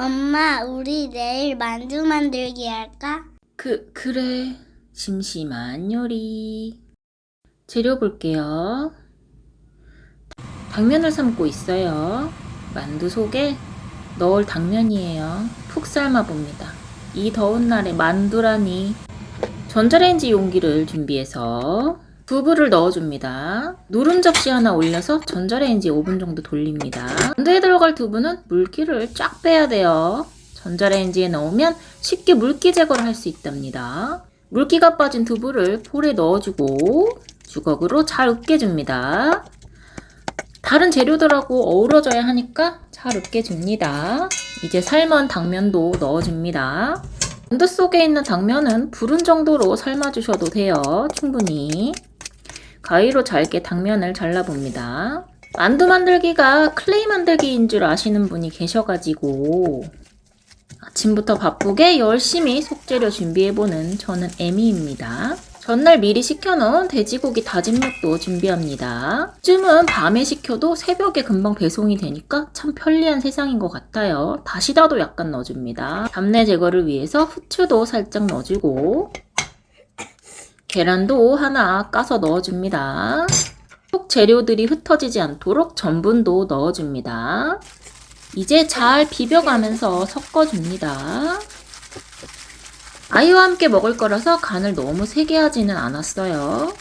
엄마, 우리 내일 만두 만들기 할까? 그, 그래. 심심한 요리. 재료 볼게요. 당면을 삶고 있어요. 만두 속에 넣을 당면이에요. 푹 삶아 봅니다. 이 더운 날에 만두라니. 전자레인지 용기를 준비해서 두부를 넣어줍니다. 누름 접시 하나 올려서 전자레인지 5분 정도 돌립니다. 만두에 들어갈 두부는 물기를 쫙 빼야 돼요. 전자레인지에 넣으면 쉽게 물기 제거를 할 수 있답니다. 물기가 빠진 두부를 볼에 넣어주고 주걱으로 잘 으깨줍니다. 다른 재료들하고 어우러져야 하니까 잘 으깨줍니다. 이제 삶은 당면도 넣어줍니다. 만두 속에 있는 당면은 부른 정도로 삶아주셔도 돼요. 충분히. 가위로 잘게 당면을 잘라봅니다. 만두 만들기가 클레이 만들기인 줄 아시는 분이 계셔가지고 아침부터 바쁘게 열심히 속재료 준비해보는 저는 에미입니다. 전날 미리 시켜놓은 돼지고기 다짐육도 준비합니다. 쯤은 밤에 시켜도 새벽에 금방 배송이 되니까 참 편리한 세상인 것 같아요. 다시다도 약간 넣어줍니다. 잡내 제거를 위해서 후추도 살짝 넣어주고 계란도 하나 까서 넣어줍니다. 속 재료들이 흩어지지 않도록 전분도 넣어줍니다. 이제 잘 비벼가면서 섞어줍니다. 아이와 함께 먹을 거라서 간을 너무 세게 하지는 않았어요.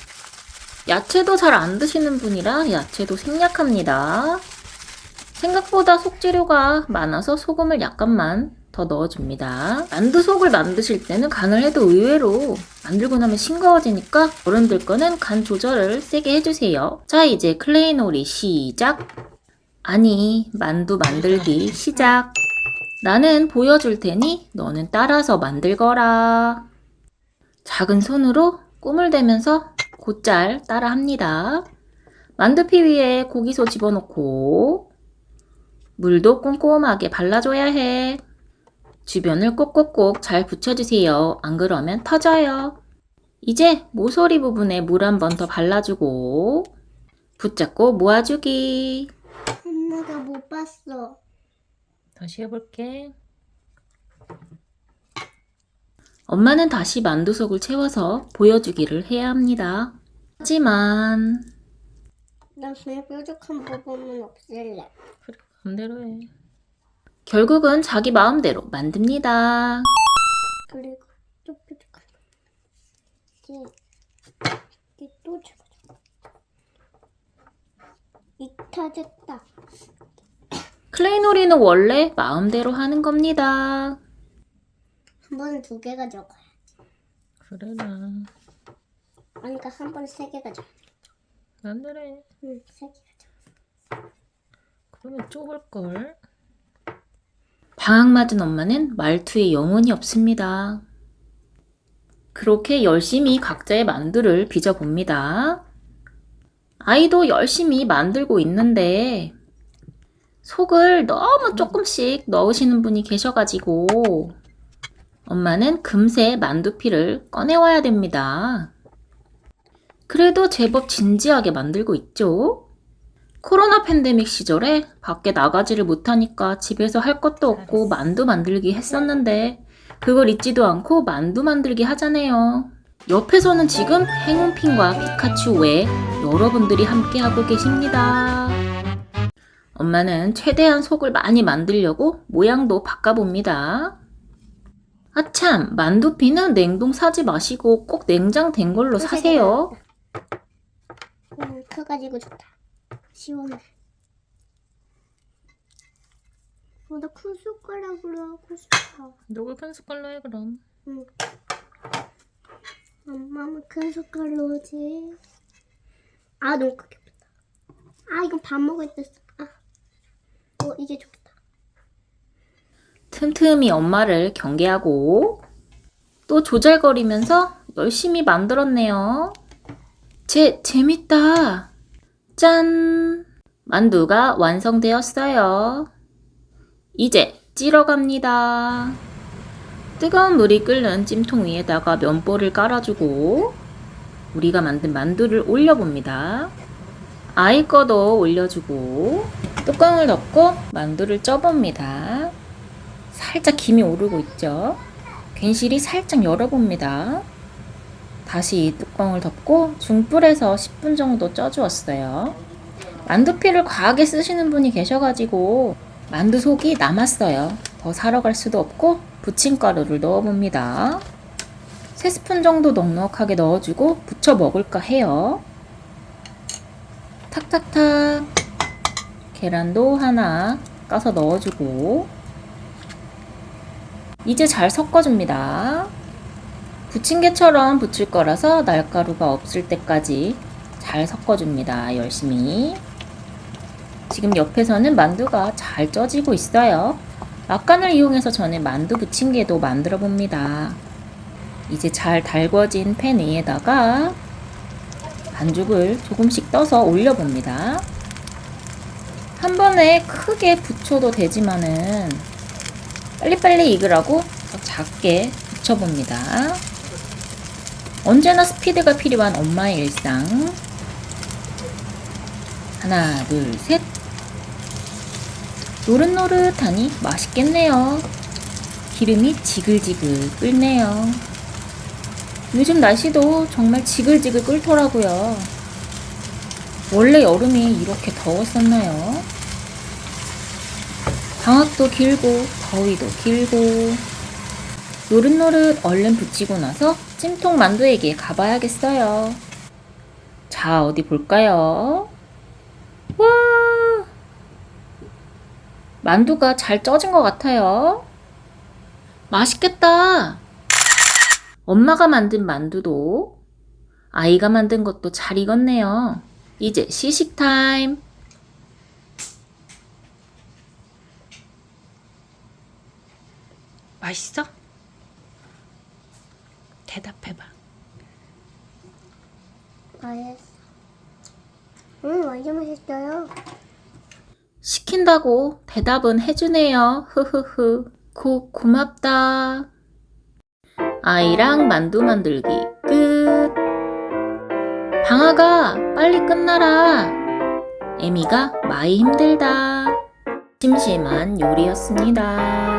야채도 잘 안 드시는 분이라 야채도 생략합니다. 생각보다 속재료가 많아서 소금을 약간만 더 넣어줍니다. 만두 속을 만드실 때는 간을 해도 의외로 만들고 나면 싱거워지니까 어른들 거는 간 조절을 세게 해주세요. 자 이제 클레이놀이 시작! 아니, 만두 만들기 시작. 나는 보여줄 테니 너는 따라서 만들거라. 작은 손으로 꿈을 대면서 곧잘 따라 합니다. 만두피 위에 고기소 집어넣고 물도 꼼꼼하게 발라줘야 해. 주변을 꼭꼭꼭 잘 붙여주세요. 안 그러면 터져요. 이제 모서리 부분에 물 한 번 더 발라주고 붙잡고 모아주기. 엄마가 못 봤어. 다시 해볼게. 엄마는 다시 만두속을 채워서 보여주기를 해야 합니다. 하지만 나 그냥 뾰족한 부분은 없앨래. 그래 마음대로 해. 결국은 자기 마음대로 만듭니다. 그리고 또 뾰족한 거. 이게, 이게 또 잡아줘. 이타 됐다. 클레이놀이는 원래 마음대로 하는 겁니다. 한 번에 두 개가 적어야. 그래라. 아니, 그러니까 한 번에 세 개가 적어. 마음대로 해. 응, 세 개가 적어. 그러면 좁을 걸. 방학 맞은 엄마는 말투에 영혼이 없습니다. 그렇게 열심히 각자의 만두를 빚어봅니다. 아이도 열심히 만들고 있는데 속을 너무 조금씩 넣으시는 분이 계셔가지고 엄마는 금세 만두피를 꺼내와야 됩니다. 그래도 제법 진지하게 만들고 있죠? 코로나 팬데믹 시절에 밖에 나가지를 못하니까 집에서 할 것도 없고 만두 만들기 했었는데 그걸 잊지도 않고 만두 만들기 하잖아요. 옆에서는 지금 행운핀과 피카츄 외 여러분들이 함께하고 계십니다. 엄마는 최대한 속을 많이 만들려고 모양도 바꿔봅니다. 아참, 만두피는 냉동 사지 마시고 꼭 냉장된 걸로 사세요. 응, 커가지고 좋다. 시원해. 어, 나큰 숟가락으로 하고 싶어. 누굴 큰 숟갈로 해 그럼. 응. 엄마는 큰 숟갈로 하지. 아, 너무 크게 붙다. 아, 이거 밥 먹을 때 쓰. 아. 어, 이게 좋다. 틈틈이 엄마를 경계하고 또 조잘거리면서 열심히 만들었네요. 제, 재밌다. 짠! 만두가 완성되었어요. 이제 찌러 갑니다. 뜨거운 물이 끓는 찜통 위에다가 면보를 깔아주고 우리가 만든 만두를 올려봅니다. 아이 거도 올려주고 뚜껑을 덮고 만두를 쪄봅니다. 살짝 김이 오르고 있죠. 괜시리 살짝 열어봅니다. 다시 이 뚜껑을 덮고 중불에서 10분 정도 쪄주었어요. 만두피를 과하게 쓰시는 분이 계셔가지고 만두 속이 남았어요. 더 사러 갈 수도 없고 부침가루를 넣어봅니다. 3스푼 정도 넉넉하게 넣어주고 부쳐 먹을까 해요. 탁탁탁 계란도 하나 까서 넣어주고 이제 잘 섞어줍니다. 부침개처럼 부칠 거라서 날가루가 없을 때까지 잘 섞어줍니다. 열심히. 지금 옆에서는 만두가 잘 쪄지고 있어요. 막간을 이용해서 저는 만두 부침개도 만들어 봅니다. 이제 잘 달궈진 팬 위에다가 반죽을 조금씩 떠서 올려봅니다. 한 번에 크게 붙여도 되지만은 빨리빨리 익으라고 더 작게 붙여봅니다. 언제나 스피드가 필요한 엄마의 일상. 하나, 둘, 셋. 노릇노릇하니 맛있겠네요. 기름이 지글지글 끓네요. 요즘 날씨도 정말 지글지글 끓더라고요. 원래 여름이 이렇게 더웠었나요? 방학도 길고 더위도 길고 노릇노릇 얼른 붙이고 나서 찜통 만두에게 가봐야겠어요. 자, 어디 볼까요? 와! 만두가 잘 쪄진 것 같아요. 맛있겠다. 엄마가 만든 만두도 아이가 만든 것도 잘 익었네요. 이제 시식 타임. 맛있어? 대답해봐. 맛있어. 응, 완전 맛있어요. 시킨다고 대답은 해주네요. 흐흐흐. 고, 고맙다. 아이랑 만두 만들기 끝. 방아가 빨리 끝나라. 에미가 많이 힘들다. 심심한 요리였습니다.